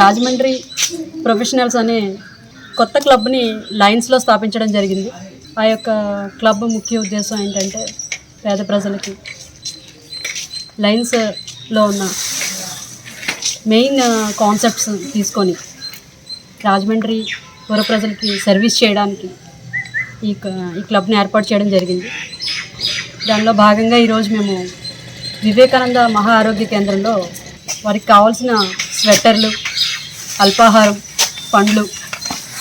Rajahmundry professionals అనే కొత్త క్లబ్ని లైన్స్లో స్థాపించడం జరిగింది. ఆ యొక్క క్లబ్ ముఖ్య ఉద్దేశం ఏంటంటే పేద ప్రజలకి లైన్స్లో ఉన్న మెయిన్ కాన్సెప్ట్స్ తీసుకొని రాజమండ్రి పుర ప్రజలకి సర్వీస్ చేయడానికి ఈ ఈ క్లబ్ని ఏర్పాటు చేయడం జరిగింది. దానిలో భాగంగా ఈరోజు మేము వివేకానంద మహా ఆరోగ్య కేంద్రంలో వారికి కావాల్సిన స్వెటర్లు అల్పాహారం పండ్లు.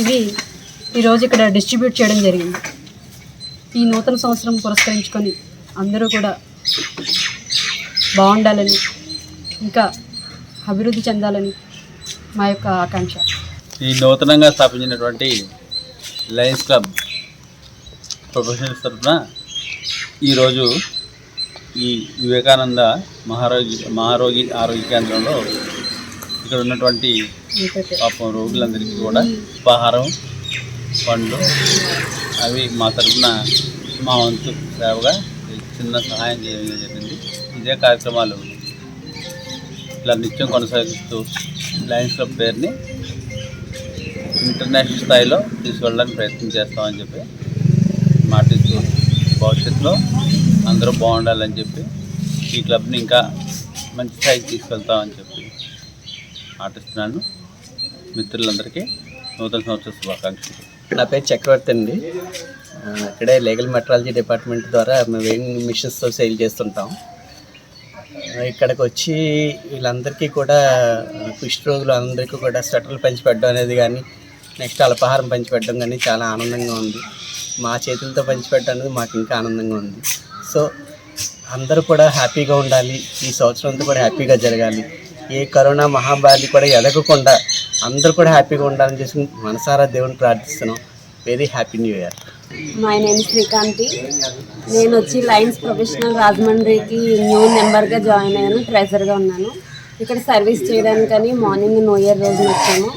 ఇవి ఈరోజు ఇక్కడ డిస్ట్రిబ్యూట్ చేయడం జరిగింది. ఈ నూతన సంవత్సరం పురస్కరించుకొని అందరూ కూడా బాగుండాలని ఇంకా అభివృద్ధి చెందాలని మా యొక్క ఆకాంక్ష. ఈ నూతనంగా స్థాపించినటువంటి లయన్స్ క్లబ్ ప్రొఫెషనల్స్ తరఫున ఈరోజు ఈ వివేకానంద మహారోగి మహారోగి ఆరోగ్య కేంద్రంలో ఇక్కడ ఉన్నటువంటి పాపం రోగులందరికీ కూడా ఉపాహారం పండ్లు అవి మా తరఫున మా వంతు సేవగా చిన్న సహాయం చేయడం జరిగింది. ఇదే కార్యక్రమాలు ఇలా నిత్యం కొనసాగిస్తూ లయన్స్ క్లబ్ పేరుని ఇంటర్నేషనల్ స్థాయిలో తీసుకెళ్ళడానికి ప్రయత్నం చేస్తామని చెప్పి మాటిస్తూ భవిష్యత్తులో అందరూ బాగుండాలని చెప్పి ఈ క్లబ్ని ఇంకా మంచి స్థాయికి తీసుకెళ్తామని చెప్పి ఆటిస్తున్నాను మిత్రులందరికీ నూతన సంవత్సర శుభాకాంక్షలు. నా పేరు చక్రవర్తి అండి. ఇక్కడే లీగల్ మెట్రాలజీ డిపార్ట్మెంట్ ద్వారా మేము ఏం మిషన్స్తో సేల్ చేస్తుంటాం. ఇక్కడికి వచ్చి వీళ్ళందరికీ కూడా కుష్టి రోజులు అందరికీ కూడా స్వెటర్లు పంచిపెట్టడం అనేది కానీ నెక్స్ట్ అల్పాహారం పంచిపెట్టడం కానీ చాలా ఆనందంగా ఉంది. మా చేతులతో పంచిపెట్టడం అనేది మాకు ఇంకా ఆనందంగా ఉంది. సో అందరూ కూడా హ్యాపీగా ఉండాలి. ఈ సంవత్సరం అంతా కూడా హ్యాపీగా జరగాలి. ఏ కరోనా మహామారి కూడా ఎదగకుండా అందరూ కూడా హ్యాపీగా ఉండాలని చేసి మనసారా దేవుని ప్రార్థిస్తున్నాం. Very happy new year my name Srikanthi నేను వచ్చి లైన్స్ ప్రొఫెషనల్ రాజమండ్రికి న్యూ మెంబర్గా జాయిన్ అయ్యాను ట్రెజర్గా ఉన్నాను. ఇక్కడ సర్వీస్ చేయడానికని మార్నింగ్ న్యూ ఇయర్ రోజున వచ్చాము.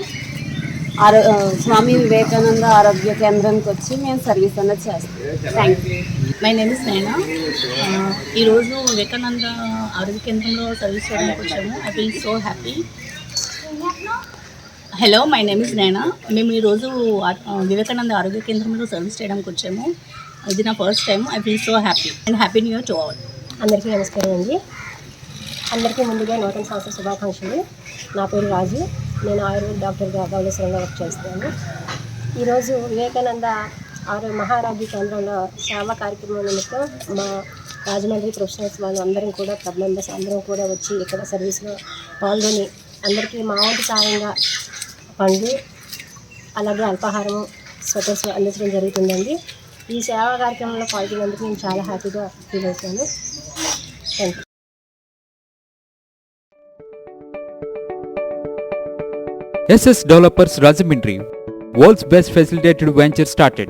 ఆరో స్వామి వివేకానంద ఆరోగ్య కేంద్రానికి వచ్చి మేము సర్వీస్ అన్నది చేస్తాం. Thank you my name is Naina ఈరోజు వివేకానంద ఆరోగ్య కేంద్రంలో సర్వీస్ చేయడానికి వచ్చాము. I feel so happy hello my name is Naina మేము ఈరోజు వివేకానంద ఆరోగ్య కేంద్రంలో సర్వీస్ చేయడానికి వచ్చాము. ఇది నా first time I feel so happy and happy new year to all అందరికీ నమస్కారం అండి. అందరికీ ముందుగా నూతన సంవత్సర శుభాకాంక్షలు. నా పేరు రాజు. నేను ఆయుర్వేద డాక్టర్గా గౌరవసరంగా వర్క్ చేస్తున్నాను. ఈరోజు వివేకానంద ఆరో మహారాజ్య కేంద్రంలో సేవా కార్యక్రమం నిమిత్తం మా రాజమండ్రి ప్రొఫెషనల్స్ వాళ్ళు అందరం కూడా క్లబ్ మెంబర్స్ అందరం కూడా వచ్చి ఇక్కడ సర్వీస్లో పాల్గొని అందరికీ మా వంతు సాయంగా పండ్లు అలాగే అల్పాహారం స్వెటర్స్ అందించడం జరుగుతుందండి. ఈ సేవా కార్యక్రమంలో పాల్గొనేందుకు నేను చాలా హ్యాపీగా ఫీల్ అవుతాను thank you SS Developers Rajamindri, world's best facilitated venture started.